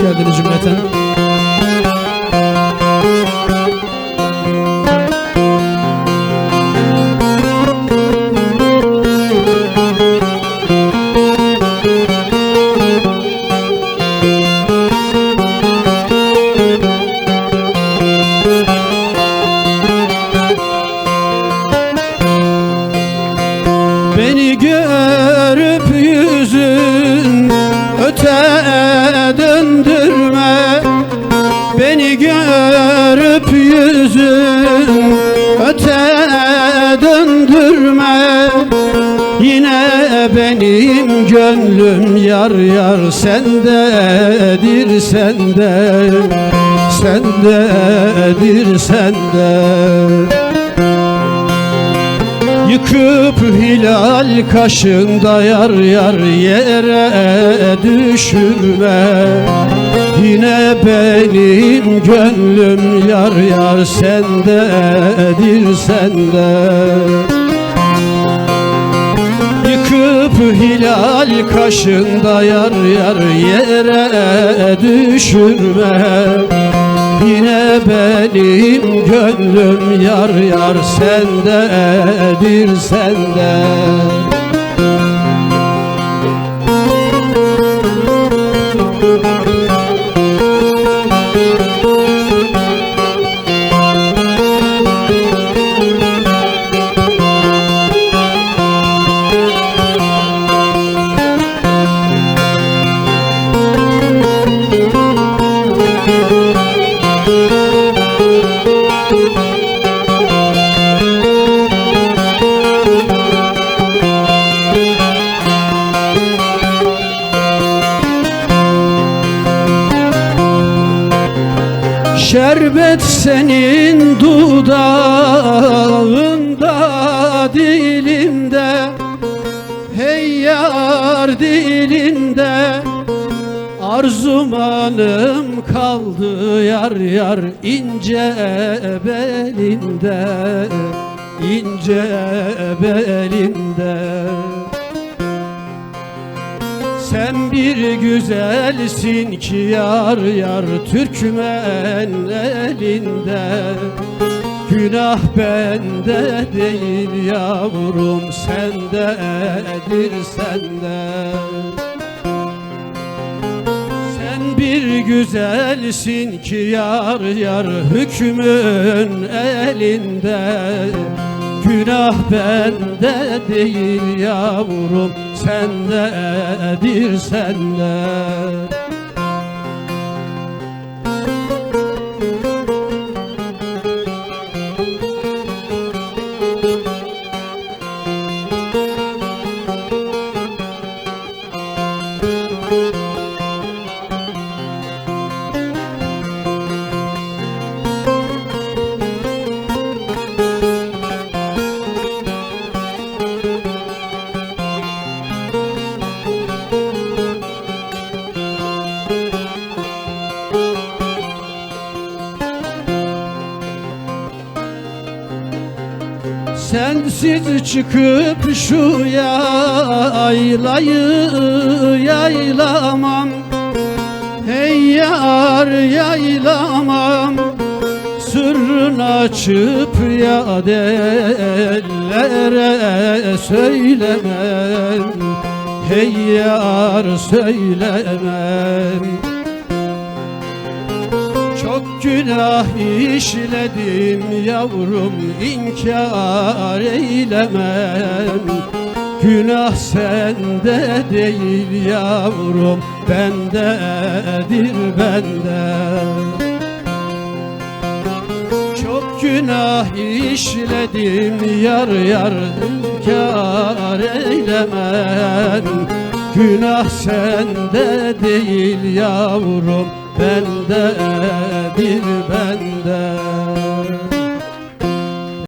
geldiniz cümleten. Beni görüp Beni görüp yüzün öte döndürme. Yine benim gönlüm yar yar sendedir sende Sendedir sende Yıkıp hilal kaşında yar yar yere düşürme Yine benim gönlüm yar yar sendedir sende. Yıkıp hilal kaşında yar yar yere düşürme. Yine benim gönlüm yar yar sendedir sende Şerbet senin dudağında dilimde. Hey yar dilinde Arzumanım kaldı yar yar ince belinde. İnce belinde sen bir güzelsin ki yar yar Türkmen elinde. Günah bende değil yavrum sendedir sende. Sen bir güzelsin ki yar yar hükmün elinde. Günah bende değil yavrum sendedir sende Sensiz çıkıp şu yaylayı yaylamam. Hey yar yaylamam. Sırrını açıp ya ellere söylemem. Hey yar söylemem çok günah işledim yavrum inkar eylemem. Günah sende değil yavrum bendedir bende Çok günah işledim yar yar inkar eylemem. Günah sende değil yavrum bendedir bende